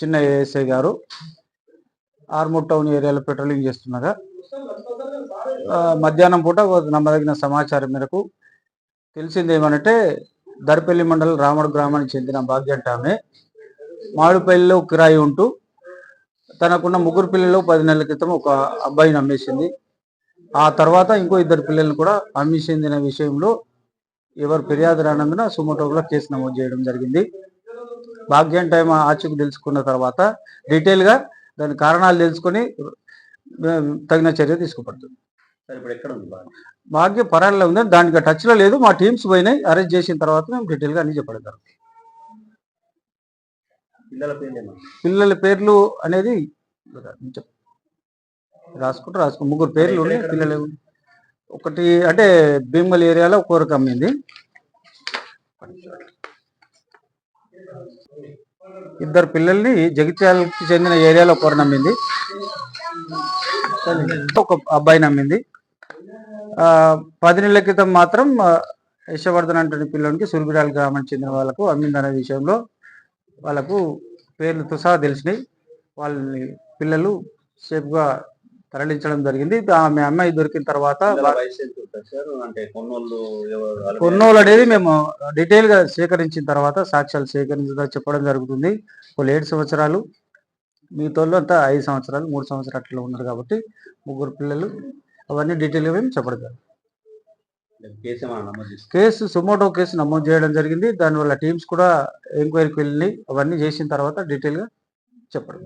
చిన్న ఏఎస్ఐ గారు ఆర్మూర్ టౌన్ ఏరియాలో పెట్రోలింగ్ చేస్తుండగా మధ్యాహ్నం పూట నమ్మదగిన సమాచారం మేరకు తెలిసింది ఏమనంటే దర్పల్లి మండలం రాముడు గ్రామానికి చెందిన భాగ్యంట ఆమె మామిడిపల్లిలో కిరాయి ఉంటూ తనకున్న ముగ్గురు పిల్లలు పది నెలల క్రితం ఒక అబ్బాయిని అమ్మేసింది. ఆ తర్వాత ఇంకో ఇద్దరు పిల్లల్ని కూడా అమ్మేసింది విషయంలో ఎవరు ఫిర్యాదు రానందున సుమోటోలో కేసు నమోదు చేయడం జరిగింది. భాగ్యం టైం ఆచూకు తెలుసుకున్న తర్వాత డీటెయిల్గా దాని కారణాలు తెలుసుకొని తగిన చర్య తీసుకోబడుతుంది సార్ ఇప్పుడు ఎక్కడ ఉంది భాగ్య? పరాల్లో ఉంది దానికి టచ్లో లేదు మా టీమ్స్ పోయినాయి అరెస్ట్ చేసిన తర్వాత మేము డీటెయిల్గా అన్ని చెప్పగలుగుతాం. పిల్లల పేర్లు ఏమన్నా పిల్లల పేర్లు అనేది రాసుకుంటూ రాసుకో ముగ్గురు పేర్లు ఉన్నాయి పిల్లలు ఒకటి అంటే భీమల్ ఏరియాలో ఒకరికి అమ్మింది. ఇద్దరు పిల్లల్ని జగిత్యాలకి చెందిన ఏరియాలో ఒకరు నమ్మింది. ఒక అబ్బాయి నమ్మింది. పది నెలల క్రితం మాత్రం యశవర్ధన్ అంటున్న పిల్లలకి సురబిరాల గ్రామానికి చెందిన వాళ్ళకు అమ్మిందనే విషయంలో వాళ్ళకు పేర్లతో సహా తెలిసినాయి. వాళ్ళని పిల్లలు సేఫ్గా తరలించడం జరిగింది. ఆమె అమ్మాయి దొరికిన తర్వాత కొన్నోళ్ళు అనేది మేము డీటెయిల్గా సేకరించిన తర్వాత సాక్ష్యాలు సేకరించగా చెప్పడం జరుగుతుంది. వాళ్ళు ఏడు సంవత్సరాలు మిగతా అంతా ఐదు సంవత్సరాలు మూడు సంవత్సరాలు అట్లా ఉన్నారు కాబట్టి ముగ్గురు పిల్లలు. అవన్నీ డీటెయిల్గా మేము చెప్పడం జరిగింది? కేసు సుమోటో కేసు నమోదు చేయడం జరిగింది. దానివల్ల టీమ్స్ కూడా ఎంక్వైరీకి వెళ్ళి అవన్నీ చేసిన తర్వాత డీటెయిల్గా చెప్పడం